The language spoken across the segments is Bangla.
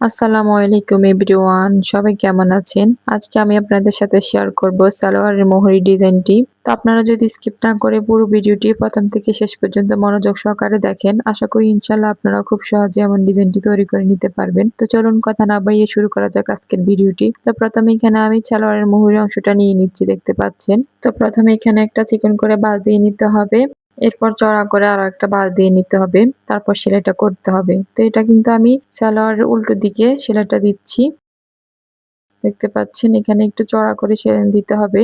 আসসালামু আলাইকুম এভরিওয়ান, সবাই কেমন আছেন? আজকে আমি আপনাদের সাথে শেয়ার করব সালোয়ারের মোহরি ডিজাইনটি। তো আপনারা যদি স্কিপ না করে পুরো ভিডিওটি প্রথম থেকে শেষ পর্যন্ত মনোযোগ সহকারে দেখেন, আশা করি ইনশাল্লাহ আপনারা খুব সহজে এমন ডিজাইনটি তৈরি করে নিতে পারবেন। তো চলুন কথা না বাড়িয়ে শুরু করা যাক আজকের ভিডিওটি। তো প্রথমে এখানে আমি সালোয়ারের মোহরি অংশটা নিয়ে নিচ্ছি, দেখতে পাচ্ছেন। তো প্রথমে এখানে একটা চিকন করে বাজ দিয়ে নিতে হবে। এরপর চড়া করে আর একটা বাঁশ দিয়ে নিতে হবে। তারপর সেলাইটা করতে হবে। তো এটা কিন্তু আমি সালোয়ারের উল্টো দিকে সেলাইটা দিচ্ছি। দেখতে পাচ্ছেন, এখানে একটু চড়া করে সেলাই দিতে হবে।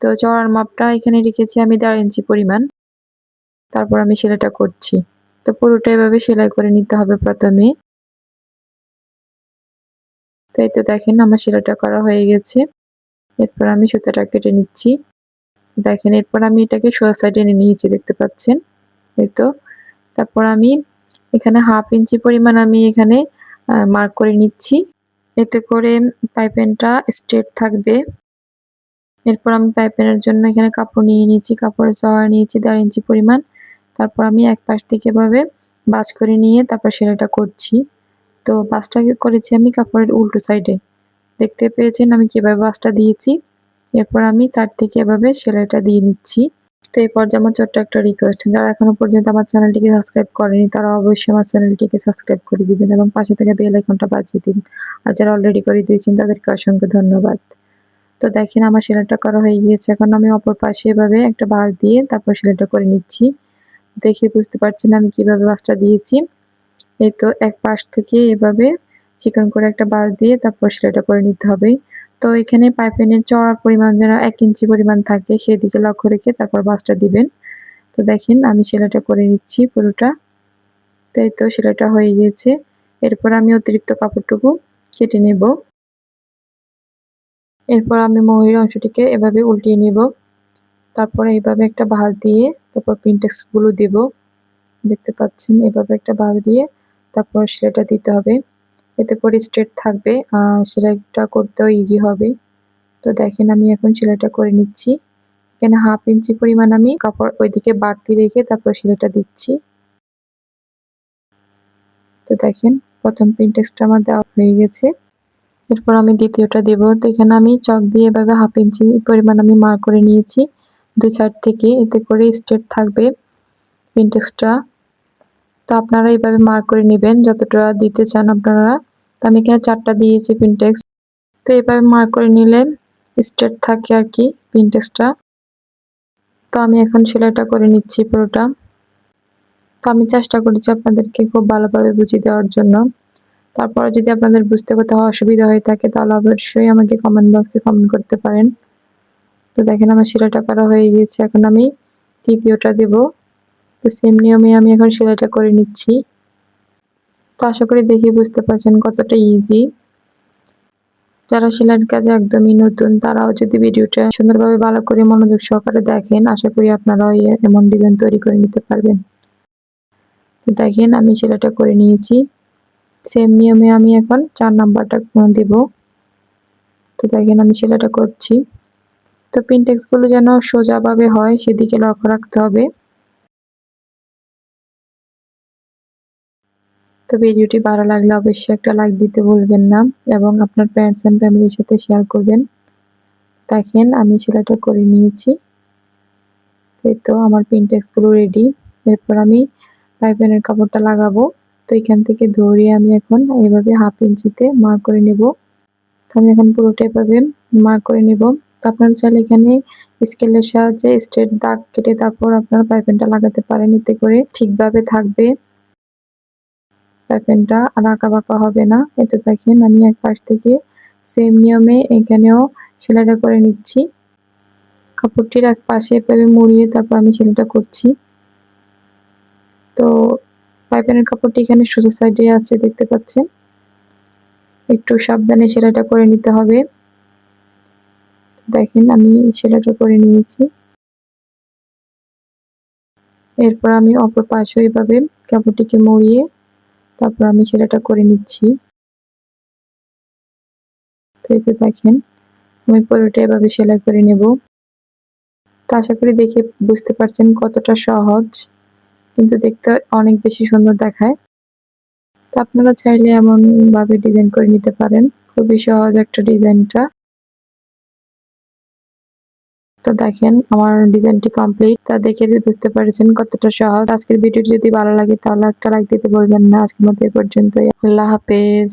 তো চড়ার মাপটা এখানে রেখেছি আমি দেড় ইঞ্চি পরিমাণ। তারপর আমি সেলাইটা করছি। তো পুরোটা এভাবে সেলাই করে নিতে হবে প্রথমে। তাই তো দেখেন, আমার সেলাইটা করা হয়ে গেছে। এরপর আমি সুতাটা কেটে নিচ্ছি। দেখেন, এরপর আমি এটাকে সোজা সাইডে এনে নিয়েছি দেখতে পাচ্ছেন? এই তো। তারপর আমি এখানে হাফ ইঞ্চি পরিমাণ আমি এখানে মার্ক করে নিচ্ছি। এতে করে পাইপেনটা স্ট্রেট থাকবে। এরপর আমি পাইপেনের জন্য এখানে কাপড় নিয়ে নিয়েছি কাপড়ের চওড়া নিয়েছি, দেড় ইঞ্চি পরিমাণ। তারপর আমি এক পাশ থেকে এভাবে বাজ করে নিয়ে তারপর সেলাইটা করছি। তো বাসটাকে করেছি আমি কাপড়ের উল্টো সাইডে দেখতে পেয়েছেন আমি কীভাবে বাসটা দিয়েছি? এরপর আমি চার থেকে এভাবে সেলাইটা দিয়ে নিচ্ছি। তো এই পর্যায়ে আমার ছোট্ট একটা রিকোয়েস্ট যারা এখনও পর্যন্ত আমার চ্যানেলটিকে সাবস্ক্রাইব করেনি, তারা অবশ্যই আমার চ্যানেলটিকে সাবস্ক্রাইব করে দিবেন এবং পাশে থেকে বেল আইকনটা বাজিয়ে দিন আর যারা অলরেডি করে দিয়েছেন, তাদেরকে অসংখ্য ধন্যবাদ। তো দেখেন আমার সেলাইটা করা হয়ে গিয়েছে। এখন আমি অপর পাশে এভাবে একটা বাস দিয়ে তারপর সেলাইটা করে নিচ্ছি। দেখে বুঝতে পারছেন আমি কীভাবে বাসটা দিয়েছি। এই তো এক পাশ থেকে এভাবে চিকন করে একটা বাস দিয়ে তারপর সেলাইটা করে নিতে হবে। তো এখানে পাইপেনের চড়ার পরিমাণ যেন এক ইঞ্চি পরিমাণ থাকে, সেদিকে লক্ষ্য রেখে তারপর বাসটা দিবেন। তো দেখেন, আমি সেলাইটা করে নিচ্ছি পুরোটা। তাই তো সেলাইটা হয়ে গিয়েছে। এরপর আমি অতিরিক্ত কাপড়টুকু কেটে নেব। এরপর আমি মহির অংশটিকে এভাবে উল্টিয়ে নেব। তারপরে এইভাবে একটা ভাঁজ দিয়ে তারপরগুলো দেব। দেখতে পাচ্ছেন, এভাবে একটা ভাঁজ দিয়ে তারপর সেলাইটা দিতে হবে। এতে করে স্ট্রেট থাকবে। সেলাইটা করতেও ইজি হবে। তো দেখেন আমি এখন সেলাইটা করে নিচ্ছি। এখানে হাফ ইঞ্চি পরিমাণ আমি কাপড় ওইদিকে বাড়তি রেখে তারপর সেলাইটা দিচ্ছি। তো দেখেন, প্রথম প্রিন্টেক্সটা আমার দেওয়া হয়ে গেছে। এরপর আমি দ্বিতীয়টা দেব। তো এখানে আমি চক দিয়ে এভাবে হাফ ইঞ্চি পরিমাণ আমি মার করে নিয়েছি দুই সাইড থেকে। এতে করে স্ট্রেট থাকবে প্রিন্টেক্সটা তো আপনারা এইভাবে মার্ক করে নেবেন। যতটা দিতে চান আপনারা আমি এখানে চারটা দিয়েছি পিনটেক্স তো এভাবে মার্ক করে নিলে স্ট্রেট থাকে আর কি পিনটেক্সটা তো আমি এখন সেলাইটা করে নিচ্ছি পুরোটা। তো আমি চেষ্টা করেছি আপনাদেরকে খুব ভালোভাবে বুঝিয়ে দেওয়ার জন্য। তারপরে যদি আপনাদের বুঝতে কোথাও অসুবিধা হয়ে থাকে, তাহলে অবশ্যই আমাকে কমেন্ট বক্সে কমেন্ট করতে পারেন। তো দেখেন আমার সেলাইটা করা হয়ে গিয়েছে। এখন আমি তৃতীয়টা দেব। তো সেম নিয়মে আমি এখন সেলাইটা করে নিচ্ছি। তো আশা করি দেখে বুঝতে পারছেন কতটা ইজি যারা সেলাইয়ের কাজে একদমই নতুন, তারাও যদি ভিডিওটা সুন্দরভাবে ভালো করে মনোযোগ সহকারে দেখেন, আশা করি আপনারাও এমন ডিজাইন তৈরি করে নিতে পারবেন। দেখেন আমি সেলাইটা করে নিয়েছি। সেম নিয়মে আমি এখন চার নাম্বারটা দেব। তো দেখেন আমি সেলাইটা করছি। তো পিনটেক্সগুলো যেন সোজাভাবে হয়, সেদিকে লক্ষ্য রাখতে হবে। তো ভিডিওটি ভালো লাগলে অবশ্যই একটা লাইক দিতে ভুলবেন না এবং আপনার প্যারেন্টস অ্যান্ড ফ্যামিলির সাথে শেয়ার করবেন। দেখেন আমি সেলাইটা করে নিয়েছি। এই তো আমার পিনটেক্সগুলো রেডি এরপর আমি পাইপেনের কাপড়টা লাগাবো। তো এখান থেকে ধরিয়ে আমি এখন এইভাবে হাফ ইঞ্চিতে মার্ক করে নেব। তো আমি এখন পুরোটা এভাবে মার্ক করে নেব। তো আপনারা চাইলে এখানে স্কেলের সাহায্যে স্ট্রেট দাগ কেটে তারপর আপনারা পাইপেনটা লাগাতে পারেন। এতে করে ঠিকভাবে থাকবে। প্যাপেনটা আর আঁকা বাঁকা হবে না। এতে দেখেন আমি এক পাশ থেকে সেম নিয়মে এখানেও সেলাইটা করে নিচ্ছি। কাপড়টির এক পাশে এভাবে মুড়িয়ে তারপর আমি সেলাইটা করছি। তো পাইপেনের কাপড়টি এখানে সোজা সাইডে আছে, দেখতে পাচ্ছেন? একটু সাবধানে সেলাইটা করে নিতে হবে। দেখেন আমি সেলাইটা করে নিয়েছি। এরপর আমি অপর পাশে এভাবে কাপড়টিকে মুড়িয়ে তারপর আমি সেলাইটা করে নিচ্ছি। তো এই দেখেন, আমি পুরোটা এভাবে সেলাই করে নেব। তো আশা করি দেখে বুঝতে পারছেন কতটা সহজ, কিন্তু দেখতে অনেক বেশি সুন্দর দেখায়। তো আপনারা চাইলে এমন ভাবে ডিজাইন করে নিতে পারেন। খুবই সহজ একটা ডিজাইনটা তো দেখেন, আমার ডিজাইনটি কমপ্লিট তা দেখে বুঝতে পারছেন কতটা সহজ। আজকের ভিডিও যদি ভালো লাগে, তাহলে একটা লাইক দিতে বলবেন না। আজকের মধ্যে পর্যন্ত আল্লাহ হাফেজ।